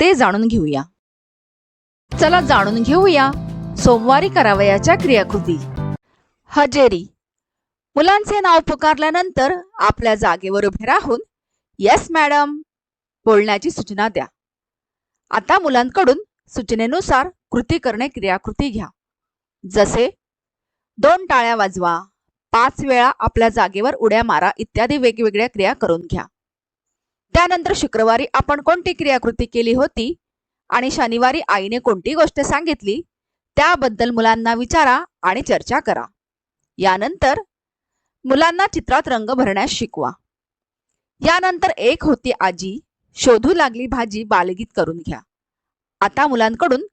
ते जाणून घेऊया. चला जाणून घेऊया सोमवारी करावयाच्या क्रियाकृती. हजेरी. मुलांचे नाव पुकारल्यानंतर आपल्या जागेवर उभे राहून येस मॅडम. बोलण्याची सूचना द्या. आता मुलांकडून सूचनेनुसार कृती करणे क्रियाकृती घ्या. जसे दोन टाळ्या वाजवा. पाच वेळा आपल्या जागेवर उड्या मारा. इत्यादी वेगवेगळ्या क्रिया करून घ्या. त्यानंतर शुक्रवारी आपण कोणती क्रियाकृती केली होती आणि शनिवारी आईने कोणती गोष्ट सांगितली त्याबद्दल मुलांना विचारा आणि चर्चा करा. यानंतर मुलांना चित्रात रंग भरण्यास शिकवा. यानंतर एक होती आजी शोधू लागली भाजी बालगीत करून घ्या. आता मुलांकडून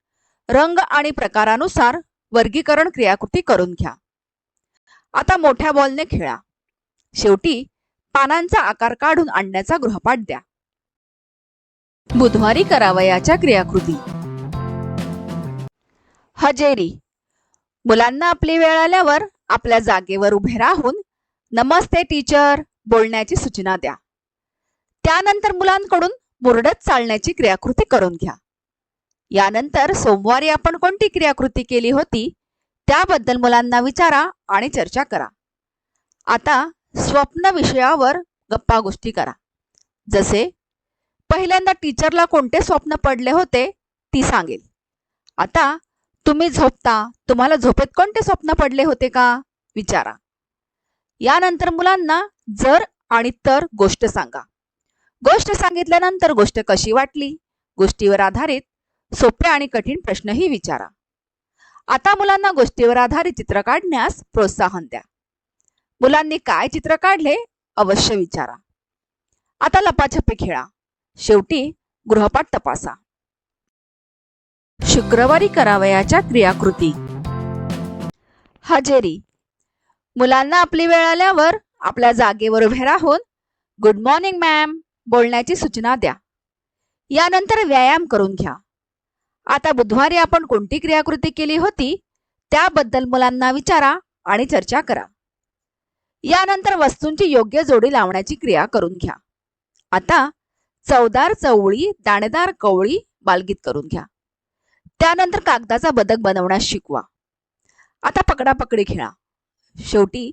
रंग आणि प्रकारानुसार वर्गीकरण क्रियाकृती करून घ्या. आता मोठ्या बॉलने खेळा. शेवटी पानांचा आकार काढून आणण्याचा गृहपाठ द्या. बुधवारी करावयाच्या क्रियाकृती. हजेरी. मुलांना आपली वेळ आल्यावर आपल्या जागेवर उभे राहून नमस्ते टीचर बोलण्याची सूचना द्या. त्यानंतर मुलांकडून मुरडत चालण्याची क्रियाकृती करून घ्या. यानंतर सोमवारी आपण कोणती क्रियाकृती केली होती त्याबद्दल मुलांना विचारा आणि चर्चा करा. आता स्वप्न विषयावर गप्पा गोष्टी करा. जसे पहिल्यांदा टीचरला कोणते स्वप्न पडले होते ती सांगेल. आता तुम्ही झोपता तुम्हाला झोपेत कोणते स्वप्न पडले होते का विचारा. यानंतर मुलांना जर आणि तर गोष्ट सांगा. गोष्ट सांगितल्यानंतर गोष्ट कशी वाटली? गोष्टीवर आधारित सोपे आणि कठीण प्रश्नही विचारा. आता मुलांना गोष्टीवर आधारित चित्र काढण्यास प्रोत्साहन द्या. मुलांनी काय चित्र काढले? अवश्य विचारा. आता लपाछपी खेळा. शेवटी गृहपाठ तपासा. शुक्रवारी करावयाच्या क्रियाकृती. हजेरी. मुलांना आपली वेळ आल्यावर आपल्या जागेवर उभे राहून गुड मॉर्निंग मॅम बोलण्याची सूचना द्या. यानंतर व्यायाम करून घ्या. आता बुधवारी आपण कोणती क्रियाकृती केली होती? त्याबद्दल मुलांना विचारा आणि चर्चा करा. यानंतर वस्तूंची योग्य जोडी लावण्याची क्रिया करून घ्या. आता चवदार चवळी दाणेदार कवळी बालगीत करून घ्या. त्यानंतर कागदाचा बदक बनवण्यास शिकवा. आता पकडापकडी खेळा. शेवटी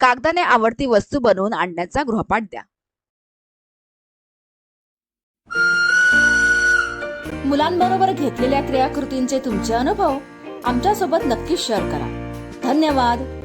कागदाने आवडती वस्तू बनवून आणण्याचा गृहपाठ द्या. मुलांबरोबर घेतलेल्या क्रियाकृतींचे तुमचे अनुभव आमच्यासोबत नक्कीच शेअर करा. धन्यवाद.